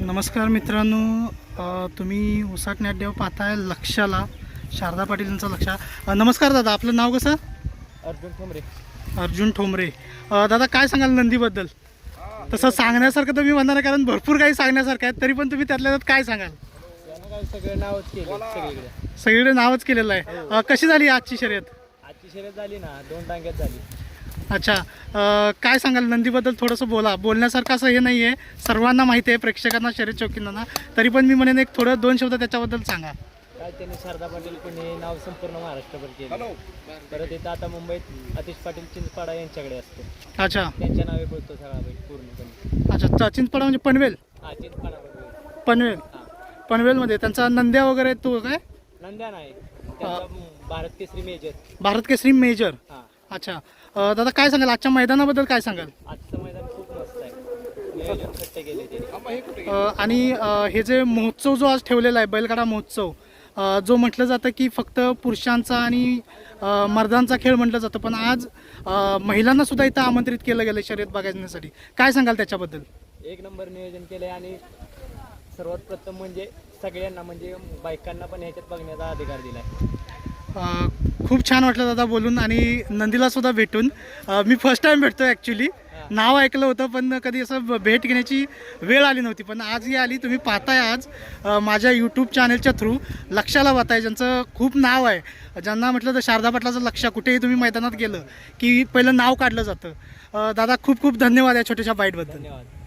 नमस्कार मित्रांनो तुम्ही उसाटणे अड्ड्यावर पाहताय लक्षाला. शारदा पाटील यांचा लक्षा. नमस्कार दादा आपलं नाव कसं? अर्जुन ठोंबरे. अर्जुन ठोंबरे. दादा काय सांगाल नंदीबद्दल? तसं सांगण्यासारखं तर मी म्हणणार नाही कारण भरपूर काही सांगण्यासारखं आहे तरी पण तुम्ही त्यातल्या त्यात काय सांगाल? सगळं नावच केलं सगळीकडे. नावच केलेलं आहे. कशी झाली आजची शर्यत? आजची शर्यत झाली ना दोन टांग्यात झाली. अच्छा अ, काय सांगाल? नंदीबद्दल थोडंसं बोला. बोलण्यासारखं असं हे नाही आहे सर्वांना माहिती आहे प्रेक्षकांना शर्यत चौकींना. तरी पण मी म्हणेन एक थोडं दोन शब्द त्याच्याबद्दल सांगा. काय त्यांनी शारदा पाटील कोणी नाव संपूर्ण महाराष्ट्रभर केलं. परत इथं आता मुंबईत अतिश पाटील चिंचपाडा यांच्याकडे असतो. अच्छा. त्यांच्या नावे बोलतो सगळा बैल पूर्णपणे. अच्छा च- चिंचपाडा म्हणजे पनवेल? हा चिंचपाडा बैल पनवेल. हा. पनवेलमध्ये. त्यांचा नंद्या वगैरे तो काय? नंद्या नाही. त्यांचा भारत केसरी मेजर. भारत केसरी मेजर. हा. अच्छा. अ, दादा काय सांगाल? आजच्या मैदानाबद्दल काय सांगाल? आजचं मैदान खूप मस्त आहे. नियोजन खट्ट केले त्यांनी. अ, आणि अ, हे जे महोत्सव जो आज ठेवलेला आहे बैलगाडा महोत्सव अ, जो म्हटलं जातं की फक्त पुरुषांचा आणि अ, मर्दांचा खेळ म्हटलं जातं पण आज अ, महिलांना सुद्धा इथं आमंत्रित केलं गेलं शर्यत बघण्यासाठी काय सांगाल त्याच्याबद्दल? एक नंबर नियोजन केलंय आणि सर्वात प्रथम म्हणजे सगळ्यांना म्हणजे बायकांना पण ह्याच्यात बघण्याचा अधिकार दिलाय. अ, खूप छान वाटलं दादा बोलून आणि नंदीला सुद्धा भेटून. मी फर्स्ट टाइम भेटतो ॲक्च्युली नाव ऐकलं होतं पण कधी असं भेट घेण्याची वेळ आली नव्हती. पण आज ही आली तुम्ही पाहताय आज माझ्या यूट्यूब चॅनलच्या थ्रू लक्षाला पाहताय ज्यांचं खूप नाव आहे. ज्यांना म्हटलं तर शारदा पाटलाचं लक्ष कुठेही तुम्ही मैदानात गेलं की पहिलं नाव काढलं जातं. दादा खूप खूप धन्यवाद या छोट्याशा बाईटबद्दल धन्यवाद.